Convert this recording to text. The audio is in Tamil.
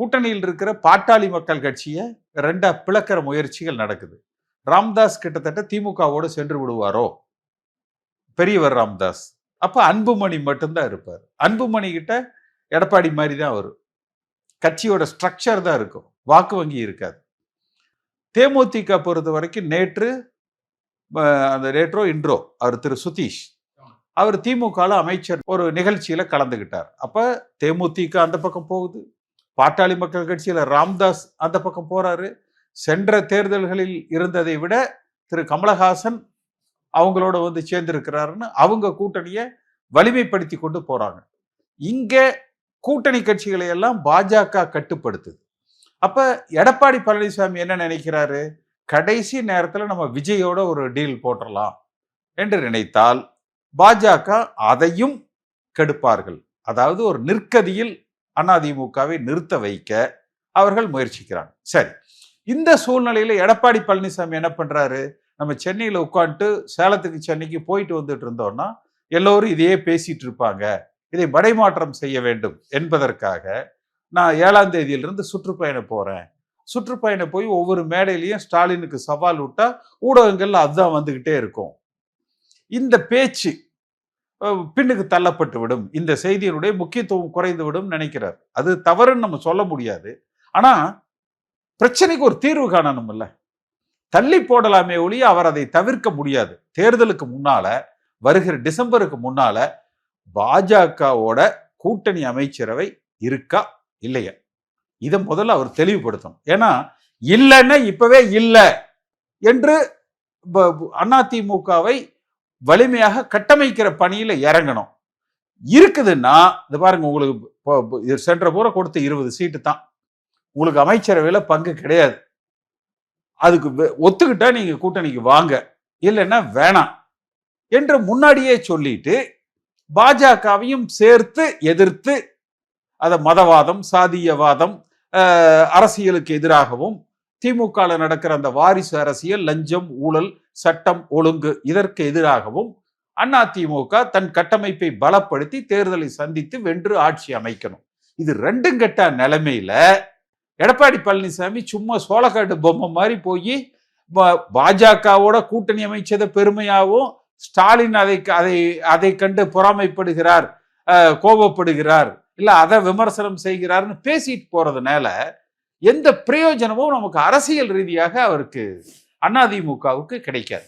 கூட்டணியில் இருக்கிற பாட்டாளி மக்கள் கட்சியை ரெண்டா பிளக்கிற முயற்சிகள் நடக்குது. ராம்தாஸ் கிட்டத்தட்ட திமுகவோடு சென்று விடுவாரோ? பெரியவர் ராம்தாஸ். அப்போ அன்புமணி மட்டும்தான் இருப்பார். அன்புமணி கிட்ட எடப்பாடி மாதிரி தான் வரும் கட்சியோட ஸ்ட்ரக்சர் தான் இருக்கும். வாக்கு வங்கி இருக்காது. தேமுதிக பொறுத்த வரைக்கும் நேற்று அந்த நேற்றோ இன்றோ அவர் திரு சுதீஷ் அவர் திமுகவில் அமைச்சர் ஒரு நிகழ்ச்சியில் கலந்துக்கிட்டார் அப்போ தேமுதிக அந்த பக்கம் போகுது. பாட்டாளி மக்கள் கட்சியில் ராம்தாஸ் அந்த பக்கம் போறாரு. சென்ற தேர்தல்களில் இருந்ததை விட திரு கமலஹாசன் அவங்களோட வந்து சேர்ந்திருக்கிறாருன்னு அவங்க கூட்டணியை வலிமைப்படுத்தி கொண்டு போறாங்க. இங்க கூட்டணி கட்சிகளை எல்லாம் பாஜக கட்டுப்படுத்துது. அப்ப எடப்பாடி பழனிசாமி என்ன நினைக்கிறாரு? கடைசி நேரத்தில் நம்ம விஜயோட ஒரு டீல் போட்டுடலாம் என்று நினைத்தால் பாஜக அதையும் கெடுப்பார்கள். அதாவது ஒரு நிற்கதியில் அதிமுகவை நிறுத்த வைக்க அவர்கள் முயற்சிக்கிறாங்க. சரி இந்த சூழ்நிலையில் எடப்பாடி பழனிசாமி என்ன பண்ணுறாரு நம்ம சென்னையில் உட்காந்துட்டு சேலத்துக்கு சென்னைக்கு போயிட்டு வந்துட்டு இருந்தோம்னா எல்லோரும் இதையே பேசிட்டு இருப்பாங்க. இதை மடைமாற்றம் செய்ய வேண்டும் என்பதற்காக நான் ஏழாம் தேதியிலிருந்து சுற்றுப்பயணம் போகிறேன் சுற்றுப்பயணம் போய் ஒவ்வொரு மேடையிலையும் ஸ்டாலினுக்கு சவால் விட்டா ஊடகங்கள்ல அதுதான் வந்துக்கிட்டே இருக்கும். இந்த பேச்சு பின்னுக்கு தள்ளப்பட்டு விடும். இந்த செய்தியினுடைய முக்கியத்துவம் குறைந்து விடும் நினைக்கிறார். அது தவறுன்னு நம்ம சொல்ல முடியாது. ஆனா பிரச்சனைக்கு ஒரு தீர்வு காணணும்ல தள்ளி போடலாமே ஒழிய அவர் அதை தவிர்க்க முடியாது. தேர்தலுக்கு முன்னால வருகிற டிசம்பருக்கு முன்னால பாஜகவோட கூட்டணி அமைச்சரவை இருக்கா இல்லையா? இதை முதல்ல அவர் தெளிவுபடுத்தணும். ஏன்னா இல்லைன்னா இப்பவே இல்லை என்று அதிமுகவை வலிமையாக கட்டமைக்கிற பணியில் இறங்கணும். இருக்குதுன்னா இது பாருங்க உங்களுக்கு இப்போ- இது சென்ற பூரா கொடுத்த இருபது சீட்டு தான். உங்களுக்கு அமைச்சரவையில் பங்கு கிடையாது. அதுக்கு ஒத்துக்கிட்டா நீங்க கூட்டணிக்கு வாங்க. இல்லைன்னா வேணாம் என்று முன்னாடியே சொல்லிட்டு பாஜகவையும் சேர்த்து எதிர்த்து அதை மதவாதம் சாதியவாதம் அரசியலுக்கு எதிராகவும் திமுகவில் நடக்கிற அந்த வாரிசு அரசியல் லஞ்சம் ஊழல் சட்டம் ஒழுங்கு இதற்கு எதிராகவும் அண்ணா திமுக தன் கட்டமைப்பை பலப்படுத்தி தேர்தலை சந்தித்து வென்று ஆட்சி அமைக்கணும். இது ரெண்டும் கெட்ட நிலைமையில எடப்பாடி பழனிசாமி சும்மா சோளக்காட்டு பொம்மை மாதிரி போய் பாஜகவோட கூட்டணி அமைச்சதை பெருமையாகவும் ஸ்டாலின் அதை அதை அதை கண்டு பொறாமைப்படுகிறார் கோபப்படுகிறார் இல்லை அதை விமர்சனம் செய்கிறார்னு பேசிட்டு போறதுனால எந்த பிரயோஜனமும் நமக்கு அரசியல் ரீதியாக அவருக்கு அதிமுகவுக்கு கிடைக்காது.